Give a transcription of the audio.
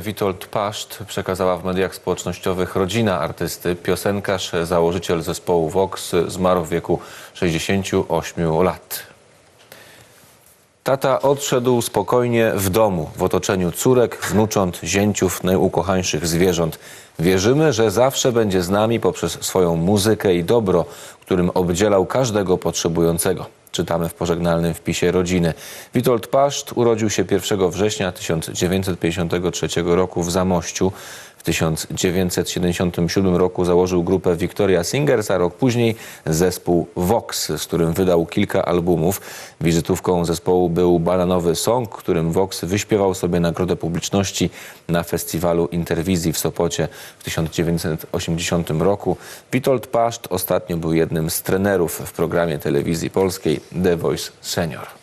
Witold Paszt przekazała w mediach społecznościowych rodzina artysty. Piosenkarz, założyciel zespołu Vox zmarł w wieku 68 lat. Tata odszedł spokojnie w domu, w otoczeniu córek, wnucząt, zięciów, najukochańszych zwierząt. Wierzymy, że zawsze będzie z nami poprzez swoją muzykę i dobro, którym obdzielał każdego potrzebującego. Czytamy w pożegnalnym wpisie rodziny. Witold Paszt urodził się 1 września 1953 roku w Zamościu. W 1977 roku założył grupę Victoria Singers, a rok później zespół Vox, z którym wydał kilka albumów. Wizytówką zespołu był Bananowy Song, którym Vox wyśpiewał sobie nagrodę publiczności na festiwalu Interwizji w Sopocie w 1980 roku. Witold Paszt ostatnio był jednym z trenerów w programie telewizji polskiej The Voice Senior.